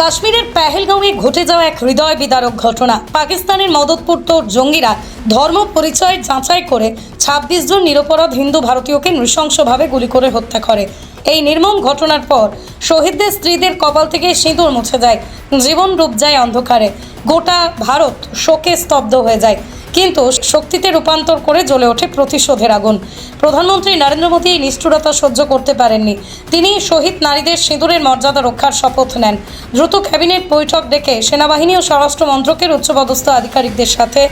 কাশ্মীরের পেহেলগাঁওয়ে ঘটে যাওয়া এক হৃদয় বিদারক ঘটনা। পাকিস্তানের মদতপূর্ত জঙ্গিরা ধর্ম পরিচয় যাচাই করে ২৬ জন নিরপরাধ হিন্দু ভারতীয়কে নৃশংসভাবে গুলি করে হত্যা করে। এই নির্মম ঘটনার পর শহীদদের স্ত্রীদের কপাল থেকে সিঁদুর মুছে যায়। জীবন ডুব যায় অন্ধকারে। গোটা ভারত শোকে স্তব্ধ হয়ে যায়। কিন্তু শক্তিতে রূপান্তর করে জ্বলে ওঠে প্রতিশোধের আগুন। প্রধানমন্ত্রী নরেন্দ্র মোদী এই নিষ্ঠুরতা সহ্য করতে পারেননি। তিনি শহীদ নারীদের সিঁদুরের মর্যাদা রক্ষার শপথ নেন। দ্রুত ক্যাবিনেট বৈঠক ডেকে সেনাবাহিনী ও স্বরাষ্ট্র মন্ত্রকের উচ্চপদস্থ আধিকারিকদের সাথে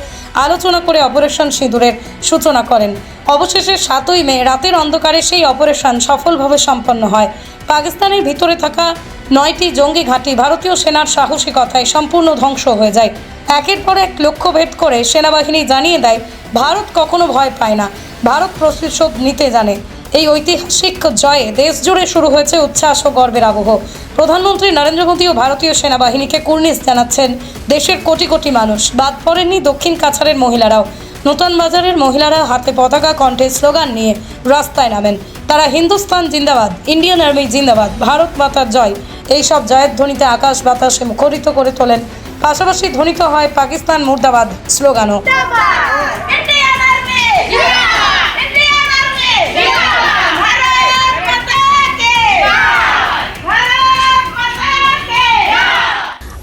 আলোচনা করে অপারেশন সিঁদুরের সূচনা করেন। অবশেষে সাতই মে রাতের অন্ধকারে সেই অপারেশন সফলভাবে সম্পন্ন হয়। পাকিস্তানের ভিতরে থাকা নয়টি জঙ্গি ঘাঁটি ভারতীয় সেনার সাহসিকতায় সম্পূর্ণ ধ্বংস হয়ে যায়। একের পর এক লক্ষ্য ভেদ করে সেনাবাহিনী জানিয়ে দেয়, ভারত কখনো ভয় পায় না। ভারত প্রতিশোধ নিতে জানে। এই ঐতিহাসিক জয়ে দেশ জুড়ে শুরু হয়েছে উচ্ছ্বাস ও গর্বের আবহ। প্রধানমন্ত্রী নরেন্দ্র মোদী ও ভারতীয় সেনাবাহিনীকে কুর্নিশ জানাচ্ছেন, দেশের কোটি কোটি মানুষ, বাদ পড়েননি দক্ষিণ কাছাড়ের মহিলারাও। নূতন বাজারের মহিলারা হাতে পতাকা কণ্ঠে স্লোগান নিয়ে রাস্তায় নামেন। তারা হিন্দুস্তান জিন্দাবাদ, ইন্ডিয়ান আর্মি জিন্দাবাদ, ভারত মাতার জয়। এইসব জয়ের ধ্বনিতে আকাশ বাতাসে মুখরিত করে তোলেন। পাশাপাশি ধ্বনিত হয় পাকিস্তান মুর্দাবাদ স্লোগানও।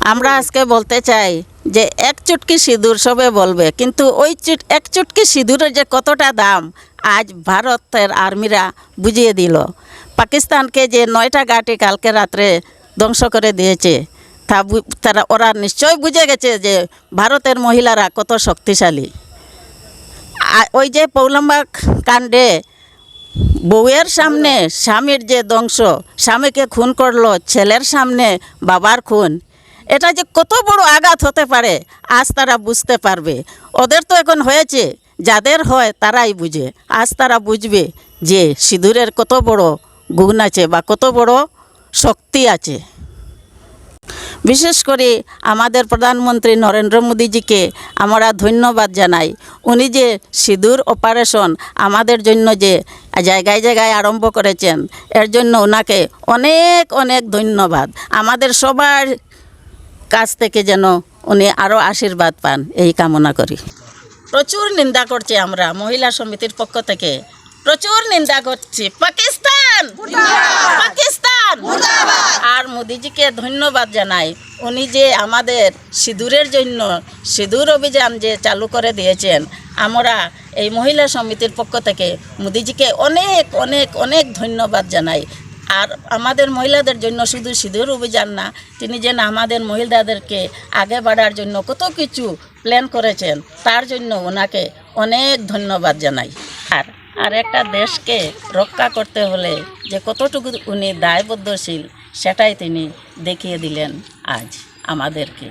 আমরা আজকে বলতে চাই যে এক চুটকি সিঁদুর সবে বলবে, কিন্তু ওই চুট, এক চুটকি সিঁদুরের যে কতটা দাম, আজ ভারতের আর্মিরা বুঝিয়ে দিল। পাকিস্তানকে যে নয়টা গাটি কালকে রাত্রে ধ্বংস করে দিয়েছে, তা তারা, ওরা নিশ্চয় বুঝে গেছে যে ভারতের মহিলারা কত শক্তিশালী। ওই যে পৌলম্বা কাণ্ডে বউয়ের সামনে স্বামীর যে ধ্বংস, স্বামীকে খুন করল ছেলের সামনে বাবার খুন। এটা যে কত বড় আঘাত হতে পারে, আজ তারা বুঝতে পারবে। ওদের তো এখন হয়েছে, যাদের হয় তারাই বুঝে। আজ তারা বুঝবে যে সিঁদুরের কত বড় গুণ আছে বা কত বড় শক্তি আছে। বিশেষ করে আমাদের প্রধানমন্ত্রী নরেন্দ্র মোদীজিকে আমরা ধন্যবাদ জানাই। উনি যে সিঁদুর অপারেশন আমাদের জন্য যে জায়গায় জায়গায় আরম্ভ করেছেন, এর জন্য ওনাকে অনেক অনেক ধন্যবাদ। আমাদের সবার কাছ থেকে যেন উনি আরও আশীর্বাদ পান, এই কামনা করি। প্রচুর নিন্দা করছি আমরা মহিলা সমিতির পক্ষ থেকে। প্রচুর নিন্দা করছি। পাকিস্তান! পাকিস্তান! আর মোদিজিকে ধন্যবাদ জানাই। উনি যে আমাদের সিঁদুরের জন্য সিঁদুর অভিযান যে চালু করে দিয়েছেন, আমরা এই মহিলা সমিতির পক্ষ থেকে মোদিজিকে অনেক অনেক অনেক ধন্যবাদ জানাই। আর আমাদের মহিলাদের জন্য শুধু সিঁদুর অভিযান না, তিনি যেন আমাদের মহিলাদেরকে আগে বাড়ার জন্য কত কিছু প্ল্যান করেছেন, তার জন্য ওনাকে অনেক ধন্যবাদ জানাই। আর আর একটা দেশকে রক্ষা করতে হলে যে কতটুকু উনি দায়বদ্ধশীল, সেটাই তিনি দেখিয়ে দিলেন আজ আমাদেরকে।